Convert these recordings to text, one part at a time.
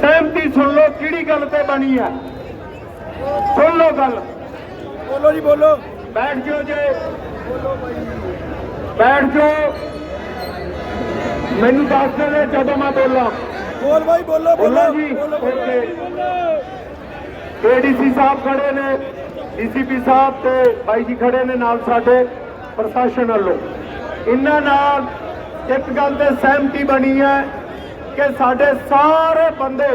ਸਹਿਮਤੀ ਸੁਣ ਲਓ ਕਿਹੜੀ ਗੱਲ ਤੇ ਬਣੀ ਹੈ ਸੁਣ ਲਓ ਗੱਲ। ਬੋਲੋ ਜੀ ਬੋਲੋ। ਬੈਠ ਜਾਓ ਜੇ। ਬੈਠ ਜਾਓ। ਮੈਨੂੰ ਦੱਸ ਦੇ ਜਦੋਂ ਮੈਂ ਬੋਲਾਂ। ਬੋਲ ਬਾਈ ਬੋਲੋ ਬੋਲੋ। ਜੀ। ਓਕੇ। ਏਡੀਸੀ ਸਾਹਿਬ ਖੜੇ ਨੇ। ਡੀਸੀਪੀ ਸਾਹਿਬ ਤੇ ਬਾਈ ਜੀ ਖੜੇ ਨੇ ਨਾਲ ਸਾਡੇ ਪ੍ਰਸ਼ਾਸਨ ਵੱਲੋਂ। ਇਹਨਾਂ ਨਾਲ ਇੱਕ ਗੱਲ ਤੇ ਸਹਿਮਤੀ ਬਣੀ ਹੈ। ਕਿ ਸਾਡੇ ਸਾਰੇ ਬੰਦੇ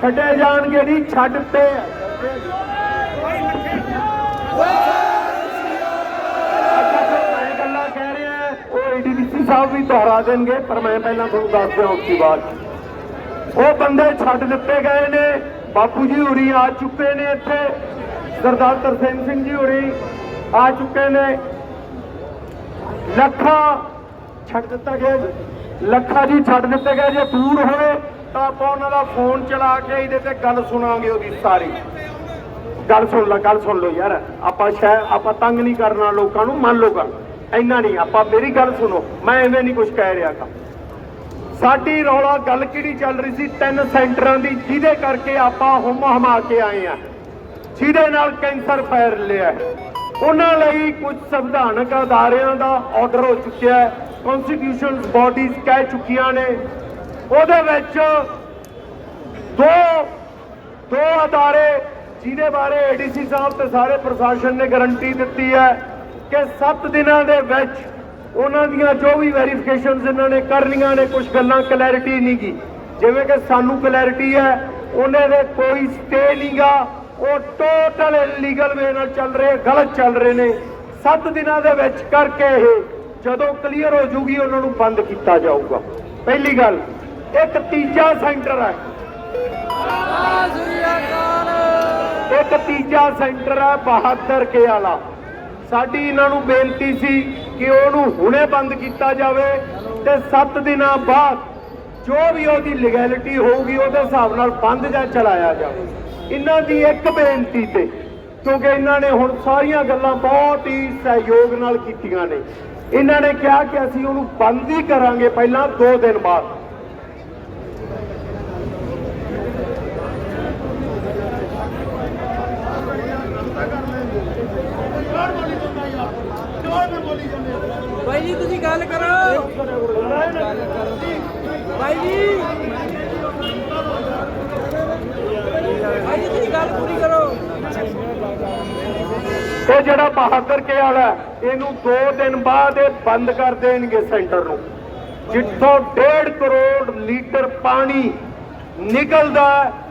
ਛੱਡੇ ਜਾਣਗੇ ਨਹੀਂ, ਛੱਡ ਤੇ। ਮੈਂ ਉਹ ਸਾਹਿਬ ਵੀ ਦੁਹਰਾ ਦੇਣਗੇ, ਪਰ ਮੈਂ ਪਹਿਲਾਂ ਤੁਹਾਨੂੰ ਦੱਸ ਦਿਆਂ ਉਸ ਦੀ ਬਾਤ। ਉਹ ਬੰਦੇ ਛੱਡ ਦਿੱਤੇ ਗਏ ਨੇ, ਬਾਪੂ ਜੀ ਹੋਰੀ ਆ ਚੁੱਕੇ ਨੇ ਇੱਥੇ, ਸਰਦਾਰ ਤਰਸੇਮ ਸਿੰਘ ਜੀ ਹੋਰੀ ਆ ਚੁੱਕੇ ਨੇ। ਲੱਖਾਂ ਛੱਡ ਦਿੱਤਾ ਗਿਆ ਲੱਖਾ ਜੀ ਛੱਡ ਦਿੱਤੇ ਗਏ, ਜੇ ਦੂਰ ਹੋਵੇ ਤਾਂ ਆਪਾਂ ਉਹਨਾਂ ਦਾ ਫੋਨ ਚਲਾ ਕੇ ਇਹਦੇ ਤੇ ਗੱਲ ਸੁਣਾਂਗੇ ਉਹਦੀ ਸਾਰੀ। ਗੱਲ ਸੁਣ ਲੈ, ਗੱਲ ਸੁਣ ਲਓ ਯਾਰ। ਆਪਾਂ ਸ਼ਾਇਦ ਆਪਾਂ ਤੰਗ ਨਹੀਂ ਕਰਨਾ ਲੋਕਾਂ ਨੂੰ, ਮੰਨ ਲਓ ਗੱਲ। ਇੰਨਾ ਨਹੀਂ, ਆਪਾਂ ਮੇਰੀ ਗੱਲ ਸੁਣੋ। ਮੈਂ ਐਵੇਂ ਨਹੀਂ ਕੁਝ ਕਹਿ ਰਿਹਾ ਗਾ। ਸਾਡੀ ਰੌਲਾ ਗੱਲ ਕਿਹੜੀ ਚੱਲ ਰਹੀ ਸੀ? ਤਿੰਨ ਸੈਂਟਰਾਂ ਦੀ, ਜਿਹਦੇ ਕਰਕੇ ਆਪਾਂ ਹੁਮ ਹਮਾ ਕੇ ਆਏ ਆ। ਜਿਹਦੇ ਨਾਲ ਕੈਂਸਰ ਫੈਲ ਲਿਆ ਹੈ। ਉਹਨਾਂ ਲਈ ਕੁਝ ਸੰਵਿਧਾਨਕ ਅਦਾਰਿਆਂ ਦਾ ਆਰਡਰ ਹੋ ਚੁੱਕਿਆ ਹੈ। ਕਨਸਟੀਟਿਊਸ਼ਨ ਬਾਡੀਜ਼ ਕਹਿ ਚੁੱਕੀਆਂ ਨੇ। ਉਹਦੇ ਵਿੱਚ ਦੋ ਦੋ ਅਦਾਰੇ ਜਿਹਦੇ ਬਾਰੇ ਏਡੀਸੀ ਸਾਹਿਬ ਤੇ ਸਾਰੇ ਪ੍ਰਸ਼ਾਸਨ ਨੇ ਗਾਰੰਟੀ ਦਿੱਤੀ ਹੈ ਕਿ 7 ਦਿਨਾਂ ਦੇ ਵਿੱਚ ਉਹਨਾਂ ਦੀਆਂ ਜੋ ਵੀ ਵੈਰੀਫਿਕੇਸ਼ਨਸ ਇਹਨਾਂ ਨੇ ਕਰ ਕਰਨੀਆਂ ਨੇ, ਕੁਝ ਗੱਲਾਂ ਕਲੈਰਿਟੀ ਨਹੀਂ ਗੀ ਜਿਵੇਂ ਕਿ ਸਾਨੂੰ ਕਲੈਰਿਟੀ ਹੈ, ਉਹਨਾਂ ਦੇ ਕੋਈ ਸਟੇ ਨਹੀਂਗਾ ਉਹ ਟੋਟਲ ਇਲੀਗਲ ਵੇ ਨਾਲ ਚੱਲ ਰਹੇ, ਗਲਤ ਚੱਲ ਰਹੇ ਨੇ। 7 ਦਿਨਾਂ ਦੇ ਵਿੱਚ ਕਰਕੇ ਇਹ, ਜਦੋਂ ਕਲੀਅਰ ਹੋ ਜੂਗੀ, ਉਹਨਾਂ ਨੂੰ ਬੰਦ ਕੀਤਾ ਜਾਊਗਾ। ਪਹਿਲੀ ਗੱਲ, ਇੱਕ ਤੀਜਾ ਸੈਂਟਰ ਹੈ। ਇੱਕ ਤੀਜਾ ਸੈਂਟਰ ਹੈ ਬਹਾਦਰ ਕੇ ਵਾਲਾ ਸਾਡੀ ਇਹਨਾਂ ਨੂੰ ਬੇਨਤੀ ਸੀ ਕਿ ਉਹਨੂੰ ਹੁਣੇ ਬੰਦ ਕੀਤਾ ਜਾਵੇ ਤੇ 7 ਦਿਨਾਂ ਬਾਅਦ ਜੋ ਵੀ ਉਹਦੀ ਲੀਗੈਲਿਟੀ ਹੋਊਗੀ, ਉਹਦੇ ਹਿਸਾਬ ਨਾਲ ਬੰਦ ਜਾਂ ਚਲਾਇਆ ਜਾਵੇ। ਇਹਨਾਂ ਦੀ ਇੱਕ ਬੇਨਤੀ ਤੇ ਕਿਉਂਕਿ ਇਹਨਾਂ ਨੇ ਹੁਣ ਸਾਰੀਆਂ ਗੱਲਾਂ ਬਹੁਤ ਹੀ ਸਹਿਯੋਗ ਨਾਲ ਕੀਤੀਆਂ ਨੇ। ਇਹਨਾਂ ਨੇ ਕਿਹਾ ਕਿ ਅਸੀਂ ਉਹਨੂੰ ਬੰਦ ਹੀ ਕਰਾਂਗੇ ਪਹਿਲਾਂ 2 ਦਿਨ ਬਾਅਦ। ਬਾਈ ਜੀ ਤੁਸੀਂ ਗੱਲ ਕਰੋ। ਬਾਈ ਜੀ ਬਾਈ ਜੀ ਤੁਸੀਂ ਗੱਲ ਪੂਰੀ ਕਰੋ ਇਹ ਜਿਹੜਾ ਬਹਾਦਰ ਕੇ ਵਾਲਾ ਇਹਨੂੰ 2 ਦਿਨ ਬਾਅਦ ਇਹ ਬੰਦ ਕਰ ਦੇਣਗੇ ਸੈਂਟਰ ਨੂੰ। ਜਿੱਥੋਂ 1.5 ਕਰੋੜ ਲੀਟਰ ਪਾਣੀ ਨਿਕਲਦਾ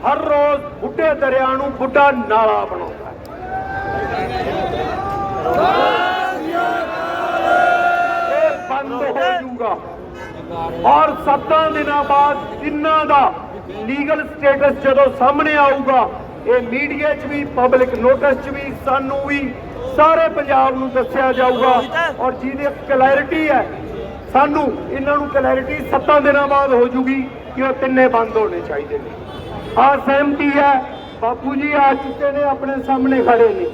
ਹਰ ਰੋਜ਼ ਬੁੱਢੇ ਦਰਿਆ ਨੂੰ ਬੁੱਢਾ ਨਾਲਾ ਬਣਾਉਂਦਾ ਇਹ ਬੰਦ ਹੋ ਜਾਊਗਾ। ਔਰ 7 ਦਿਨਾਂ ਬਾਅਦ ਇਹਨਾਂ ਦਾ ਲੀਗਲ ਸਟੇਟਸ ਜਦੋਂ ਸਾਹਮਣੇ ਆਊਗਾ ਇਹ ਮੀਡੀਆ 'ਚ ਵੀ ਪਬਲਿਕ ਨੋਟਿਸ 'ਚ ਵੀ, ਸਾਨੂੰ ਵੀ ਸਾਰੇ ਪੰਜਾਬ ਨੂੰ ਦੱਸਿਆ ਜਾਊਗਾ ਔਰ ਜਿਹਦੀ ਕਲੈਰਿਟੀ ਹੈ, ਸਾਨੂੰ ਇਹਨਾਂ ਨੂੰ ਕਲੈਰਿਟੀ 7 ਦਿਨਾਂ ਬਾਅਦ ਹੋ ਜੂਗੀ ਕਿ ਉਹ ਤਿੰਨੇ ਬੰਦ ਹੋਣੇ ਚਾਹੀਦੇ ਨੇ। ਆ ਸਹਿਮਤੀ ਹੈ, ਬਾਪੂ ਜੀ ਆ ਚੁੱਕੇ ਨੇ, ਆਪਣੇ ਸਾਹਮਣੇ ਖੜੇ ਨੇ।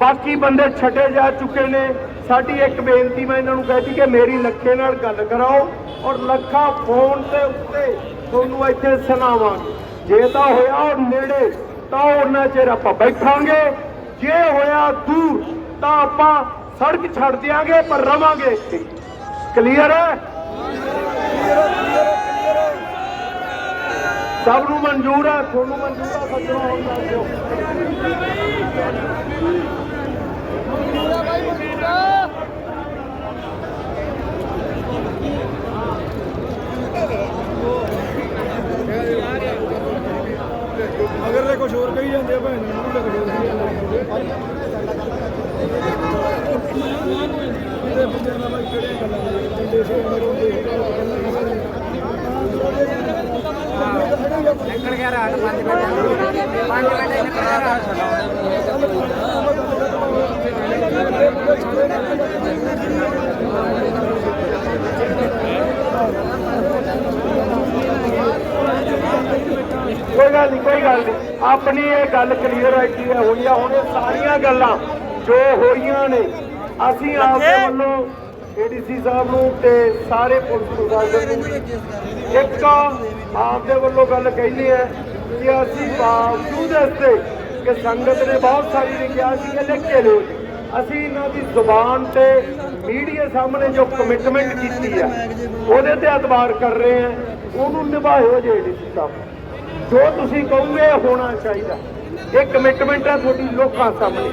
ਬਾਕੀ ਬੰਦੇ ਛੱਡੇ ਜਾ ਚੁੱਕੇ ਨੇ। ਸਾਡੀ ਇੱਕ ਬੇਨਤੀ, ਮੈਂ ਇਹਨਾਂ ਨੂੰ ਕਹਿਤੀ ਕਿ ਮੇਰੀ ਲੱਖੇ ਨਾਲ ਗੱਲ ਕਰਾਓ ਔਰ ਲੱਖਾ ਫੋਨ ਦੇ ਉੱਤੇ ਤੁਹਾਨੂੰ ਇੱਥੇ ਸੁਣਾਵਾਂਗੇ। ਜੇ ਤਾਂ ਹੋਇਆ ਔਰ ਨੇੜੇ ਤਾਂ ਉਹਨਾਂ ਚਿਰ ਆਪਾਂ ਬੈਠਾਂਗੇ। ਜੇ ਹੋਇਆ ਦੂਰ, ਤਾਂ ਆਪਾਂ ਸੜਕ ਛੱਡ ਦਿਆਂਗੇ, ਪਰ ਰਵਾਂਗੇ ਇੱਥੇ। ਕਲੀਅਰ ਹੈ? ਸਭ ਨੂੰ ਮਨਜ਼ੂਰ ਹੈ, ਤੁਹਾਨੂੰ ਮਨਜ਼ੂਰ ਹੈ, ਸੱਜਣੋ ਹੁਣ ਦਿਓ। ਅਗਰ ਤੇ ਕੁਝ ਹੋਰ ਕਹੀ ਜਾਂਦੇ ਆ ਭੈਣ ਨੂੰ ਤਾਂ ਕੁਝ ਹੋਰ ਕਹੀ ਜਾਂਦੇ ਇਹਦੇ ਬੰਦੇ ਨਾਲ ਬਾਈ ਕਿਹੜੀਆਂ ਗੱਲਾਂ ਨੇ? ਬੰਦੇ ਸੇ ਅਮਰ ਹੁੰਦੇ ਨਿਕਲ ਗਿਆ ਰਾਤ 5 ਵਜੇ। 5 ਵਜੇ ਨਿਕਲ ਗਿਆ ਰਾਤ ਕੋਈ ਗੱਲ ਨਹੀਂ। ਆਪਣੀ ਇਹ ਗੱਲ ਕਲੀਅਰ ਹੈ ਕੀ ਹੋਈ ਆ ਹੁਣ ਇਹ ਸਾਰੀਆਂ ਗੱਲਾਂ ਜੋ ਹੋਈਆਂ ਨੇ ਅਸੀਂ ਆਪਦੇ ਵੱਲੋਂ ਏਡੀਸੀ ਸਾਹਿਬ ਨੂੰ ਤੇ ਸਾਰੇ ਪੁਲਿਸ ਪ੍ਰਸ਼ਾਸਨ ਨੂੰ ਇੱਕ ਆਪਦੇ ਵੱਲੋਂ ਗੱਲ ਕਹਿੰਦੇ ਆ ਕਿ ਅਸੀਂ ਬਾਵਜੂਦ ਇਸ ਦੇ ਕਿ ਸੰਗਤ ਨੇ ਬਹੁਤ ਸਾਰੀ ਨੇ ਕਿਹਾ ਸੀ ਕਿ ਲਿਖ ਕੇ ਲਿਓ ਅਸੀਂ ਇਹਨਾਂ ਦੀ ਜ਼ੁਬਾਨ ਤੇ ਮੀਡੀਆ ਸਾਹਮਣੇ ਜੋ ਕਮਿਟਮੈਂਟ ਕੀਤੀ ਹੈ ਉਹਦੇ ਤੇ ਇਤਬਾਰ ਕਰ ਰਹੇ ਆ ਉਹਨੂੰ ਨਿਭਾਇਓ ਜੇ ਏਡੀਸੀ ਸਾਹਿਬ। ਜੋ ਤੁਸੀਂ ਕਹੋਗੇ ਹੋਣਾ ਚਾਹੀਦਾ। ਇਹ ਕਮਿਟਮੈਂਟ ਹੈ ਤੁਹਾਡੀ ਲੋਕਾਂ ਸਾਹਮਣੇ।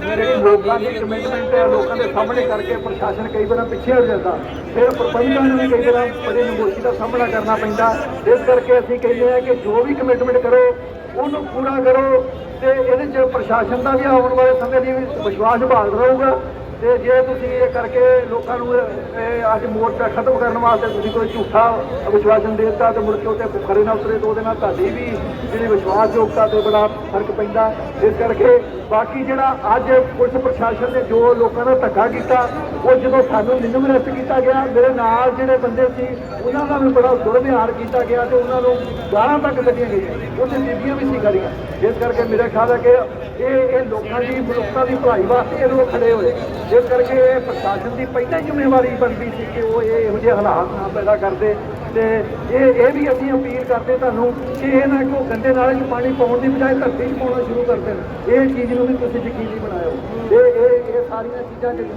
ਜਿਹੜੀ ਲੋਕਾਂ ਦੀ ਕਮਿਟਮੈਂਟ ਹੈ, ਲੋਕਾਂ ਦੇ ਸਾਹਮਣੇ ਕਰਕੇ ਪ੍ਰਸ਼ਾਸਨ ਕਈ ਵਾਰ ਪਿੱਛੇ ਹੋ ਜਾਂਦਾ। ਫਿਰ ਪ੍ਰਬੰਧਾਂ ਨੂੰ ਵੀ ਕਈ ਵਾਰ ਬੜੇ ਨਮੋਸ਼ੀ ਦਾ ਸਾਹਮਣਾ ਕਰਨਾ ਪੈਂਦਾ। ਇਸ ਕਰਕੇ ਅਸੀਂ ਕਹਿੰਦੇ ਆ ਕਿ ਜੋ ਵੀ ਕਮਿਟਮੈਂਟ ਕਰੋ, ਉਹਨੂੰ ਪੂਰਾ ਕਰੋ ਤੇ ਇਹਦੇ ਚ ਪ੍ਰਸ਼ਾਸਨ ਦਾ ਵੀ ਆਉਣ ਵਾਲੇ ਸਮੇਂ ਦੀ ਵੀ ਵਿਸ਼ਵਾਸ ਭਾਗ ਰਹੂਗਾ। ਤੇ ਜੇ ਤੁਸੀਂ ਇਹ ਕਰਕੇ ਲੋਕਾਂ ਨੂੰ ਅੱਜ ਮੋਰਚਾ ਖਤਮ ਕਰਨ ਵਾਸਤੇ ਤੁਸੀਂ ਕੋਈ ਝੂਠਾ ਵਿਸ਼ਵਾਸਨ ਦੇ ਦਿੱਤਾ ਤੇ ਮੁੜ ਕੇ ਉੱਤੇ ਖਰੇ ਨਾ ਉਤਰੇ ਤਾਂ ਉਹਦੇ ਨਾਲ ਤੁਹਾਡੀ ਵੀ ਜਿਹੜੀ ਵਿਸ਼ਵਾਸਯੋਗਤਾ ਤੇ ਬੜਾ ਫ਼ਰਕ ਪੈਂਦਾ। ਇਸ ਕਰਕੇ ਬਾਕੀ ਜਿਹੜਾ ਅੱਜ ਪੁਲਿਸ ਪ੍ਰਸ਼ਾਸਨ ਨੇ ਜੋ ਲੋਕਾਂ ਦਾ ਧੱਕਾ ਕੀਤਾ, ਉਹ ਜਦੋਂ ਸਾਨੂੰ ਮੈਨੂੰ ਅਰੈਸਟ ਕੀਤਾ ਗਿਆ, ਮੇਰੇ ਨਾਲ ਜਿਹੜੇ ਬੰਦੇ ਸੀ, ਉਹਨਾਂ ਦਾ ਵੀ ਬੜਾ ਦੁਰਵਿਹਾਰ ਕੀਤਾ ਗਿਆ ਤੇ ਉਹਨਾਂ ਨੂੰ ਗਾਲਾਂ ਤੱਕ ਲੱਗੀਆਂ ਗਈਆਂ। ਉੱਥੇ ਬੀਬੀਆਂ ਵੀ ਸੀ ਖੜੀਆਂ ਜਿਸ ਕਰਕੇ ਮੇਰੇ ਖਿਆਲ ਹੈ ਕਿ ਇਹ ਇਹ ਲੋਕਾਂ ਦੀ ਮਨੁੱਖਤਾ ਦੀ ਭਲਾਈ ਵਾਸਤੇ ਇਹ ਲੋਕ ਖੜੇ ਹੋਏ। ਜਿਸ ਕਰਕੇ ਇਹ ਪ੍ਰਸ਼ਾਸਨ ਦੀ ਪਹਿਲਾਂ ਹੀ ਜ਼ਿੰਮੇਵਾਰੀ ਬਣਦੀ ਸੀ ਕਿ ਉਹ ਇਹ ਇਹੋ ਜਿਹੇ ਹਾਲਾਤ ਨਾ ਪੈਦਾ ਕਰਦੇ ਤੇ ਇਹ ਇਹ ਵੀ ਅਸੀਂ ਅਪੀਲ ਕਰਦੇ ਤੁਹਾਨੂੰ ਕਿ ਇਹ ਨਾ ਕੋ ਗੰਦੇ ਨਾਲੇ 'ਚ ਪਾਣੀ ਪਾਉਣ ਦੀ ਬਜਾਏ ਧਰਤੀ 'ਚ ਪਾਉਣਾ ਸ਼ੁਰੂ ਕਰ ਦੇਣ। ਇਹ ਚੀਜ਼ ਨੂੰ ਵੀ ਤੁਸੀਂ ਯਕੀਨੀ ਬਣਾਇਓ। ਇਹ ਇਹ ਇਹ ਸਾਰੀਆਂ ਚੀਜ਼ਾਂ ਜਿਹੜੀ